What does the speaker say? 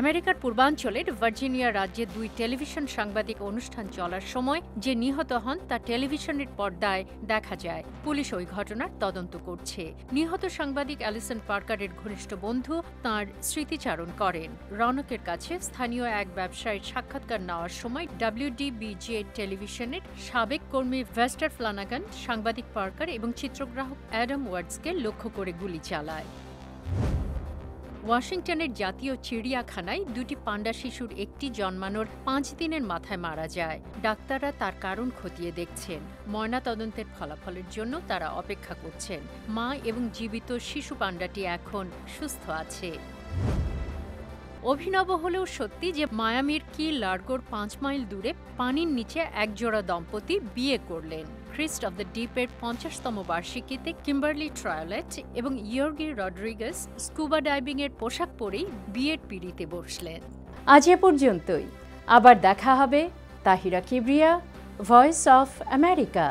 আমেরিকার পূর্বাঞ্চলের ভার্জিনিয়া রাজ্যে দুই টেলিভিশন সাংবাদিক অনুষ্ঠান চলার সময় যে নিহত হন তা টেলিভিশনের পর্দায় দেখা যায়। পুলিশ ওই ঘটনার তদন্ত করছে। নিহত সাংবাদিক অ্যালিসন পার্কারের ঘনিষ্ঠ বন্ধু তার স্মৃতিচারণ করেন। রনকের কাছে স্থানীয় এক ব্যবসায়ীর সাক্ষাৎকার নেওয়ার সময় ডাব্লিউডিবিজে টেলিভিশনের সাবেক কর্মী ভেস্টার ফ্লানাগান, সাংবাদিক পার্কার এবং চিত্রগ্রাহক অ্যাডাম ওয়ার্ডসকে লক্ষ্য করে গুলি চালায়। ওয়াশিংটনের জাতীয় চিড়িয়াখানায় দুটি পান্ডা শিশুর একটি জন্মানোর পাঁচ দিনের মাথায় মারা যায়। ডাক্তাররা তার কারণ খতিয়ে দেখছেন। ময়নাতদন্তের ফলাফলের জন্য তারা অপেক্ষা করছেন। মা এবং জীবিত শিশু পান্ডাটি এখন সুস্থ আছে। অভিনব হলেও সত্যি যে মায়ামির কি লার্গোর পাঁচ মাইল দূরে পানির নিচে একজোড়া দম্পতি বিয়ে করলেন। ক্রিস্ট অব দ্য ডিপের পঞ্চাশতম বার্ষিকীতে কিম্বার্লি ট্রায়োলেট এবং ইয়র্গি রড্রিগাস স্কুবা ডাইভিংয়ের পোশাক পরেই বিয়ের পিড়িতে বসলেন। আজ এ পর্যন্তই। আবার দেখা হবে Tahira Kibria, voice of America.